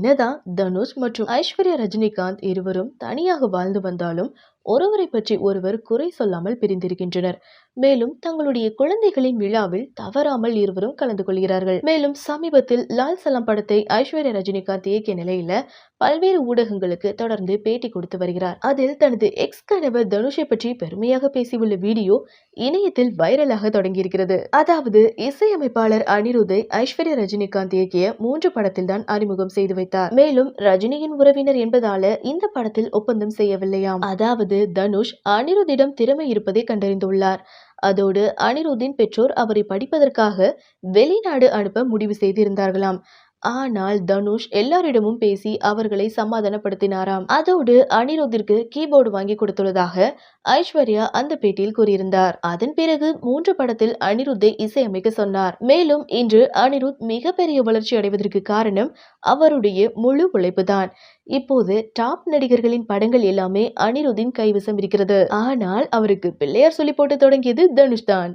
என்னதான் தனுஷ் மற்றும் ஐஸ்வர்யா ரஜினிகாந்த் இருவரும் தனியாக வாழ்ந்து வந்தாலும் ஒருவரை பற்றி ஒருவர் குறை சொல்லாமல் பிரிந்திருக்கின்றனர். மேலும் தங்களுடைய குழந்தைகளின் விழாவில் தவறாமல் இருவரும் கலந்து கொள்கிறார்கள். மேலும் சமீபத்தில் லால் சலாம் படத்தை ஐஸ்வர்யா ரஜினிகாந்த் இயக்கிய நிலையில பல்வேறு ஊடகங்களுக்கு தொடர்ந்து பேட்டி கொடுத்து வருகிறார். அதில் தனது எக்ஸ் கணவர் தனுஷை பற்றி பெருமையாக பேசியுள்ள வீடியோ இணையத்தில் வைரலாக தொடங்கியிருக்கிறது. அதாவது இசையமைப்பாளர் அனிருத்தை ஐஸ்வர்யா ரஜினிகாந்த் இயக்கிய மூன்று படத்தில் தான் அறிமுகம் செய்து வைத்தார். மேலும் ரஜினியின் உறவினர் என்பதால இந்த படத்தில் ஒப்பந்தம் செய்யவில்லையாம். அதாவது தனுஷ் அனிருத்திடம் திறமை இருப்பதை கண்டறிந்துள்ளார். அதோடு அனிருத்தின் பெற்றோர் அவரை படிப்பதற்காக வெளிநாடு அனுப்ப முடிவு செய்திருந்தார்களாம். ஆனால் தனுஷ் எல்லாரிடமும் பேசி அவர்களை சமாதானப்படுத்தினாராம். அதோடு அனிருத்திற்கு கீபோர்டு வாங்கி கொடுத்துள்ளதாக ஐஸ்வர்யா அந்த பேட்டியில் கூறியிருந்தார். அதன் பிறகு மூன்று படத்தில் அனிருத்தை இசையமைக்க சொன்னார். மேலும் இன்று அனிருத் மிகப்பெரிய வளர்ச்சி அடைவதற்கு காரணம் அவருடைய முழு உழைப்புதான். இப்போது டாப் நடிகர்களின் படங்கள் எல்லாமே அனிருத்தின் கைவசம் இருக்கிறது. ஆனால் அவருக்கு பிள்ளையார் சொல்லி போட்டு தொடங்கியது தனுஷ் தான்